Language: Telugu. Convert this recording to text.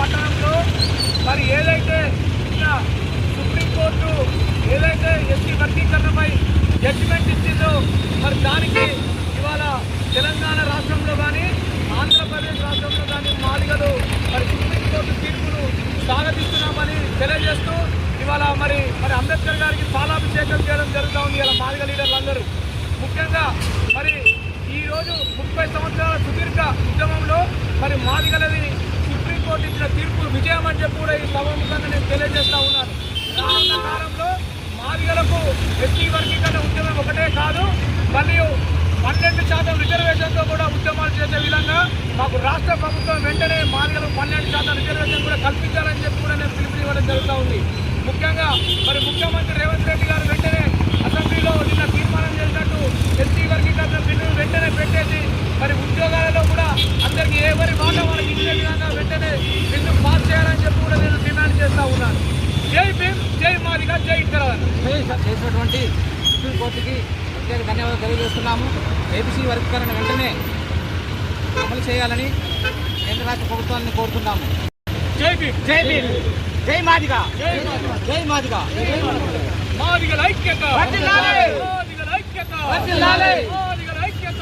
పట్టణంలో మరి ఏదైతే సుప్రీంకోర్టు ఏదైతే ఎస్టీ వర్గీకరణపై జడ్జిమెంట్ ఇచ్చిందో మరి దానికి ఇవాళ తెలంగాణ రాష్ట్రంలో కానీ ఆంధ్రప్రదేశ్ రాష్ట్రంలో కానీ మాదిగలు మరి సుప్రీంకోర్టు తీర్పును స్వాగతిస్తున్నామని తెలియజేస్తూ ఇవాళ మరి మరి అంబేద్కర్ గారికి పాలాభిషేకం చేయడం జరుగుతూ ఉంది ఇలా మాదిగ లీడర్లందరూ. ముఖ్యంగా మరి ఈరోజు ముప్పై సంవత్సరాల సుదీర్ఘ ఉద్యమంలో మరి మాదిగలని విజయం అని చెప్పి కూడా ఈ సభాముఖంగా నేను తెలియజేస్తా ఉన్నాను రానున్న కాలంలో మాదిగలకు ఎస్టీ వర్గీకరణ ఉద్యమం ఒకటే కాదు మరియు పన్నెండు శాతం రిజర్వేషన్తో కూడా ఉద్యమాలు చేసే విధంగా మాకు రాష్ట్ర ప్రభుత్వం వెంటనే మాదిగలకు పన్నెండు శాతం రిజర్వేషన్ కూడా కల్పించాలని చెప్పి కూడా నేను పిలుపునివ్వడం జరుగుతూ ఉంది ముఖ్యంగా మరి ముఖ్యమంత్రి రేవంత్ రెడ్డి గారు వెంటనే అసెంబ్లీలో నిన్న తీర్మానం చేసినట్టు ఎస్టీ వర్గీకరణ బిల్లును వెంటనే పెట్టేసి మరి ఉద్యోగాలలో కూడా అందరికీ ఎవరి మాట వాళ్ళకి ఇచ్చే విధంగా వెంటనే బిల్లు పాస్ చేయాలని చెప్పి కూడా నేను డిమాండ్ చేస్తా ఉన్నాను. జై భీమ్ జై మాదిగా జై తెలంగాణ చేసినటువంటి సుప్రీంకోర్టుకి ప్రత్యేక ధన్యవాదాలు తెలియజేస్తున్నాము. ఏబీసీ వర్గీకరణ వెంటనే అమలు చేయాలని కేంద్ర రాష్ట్ర ప్రభుత్వాన్ని కోరుతున్నాము. జై భీమ్. జై భీమ్. జై మాదిగా. జై మాదిగా. మాదిగా. మాదిగల ఐక్యత! మాదిగల ఐక్యత! మాదిగల ఐక్యత!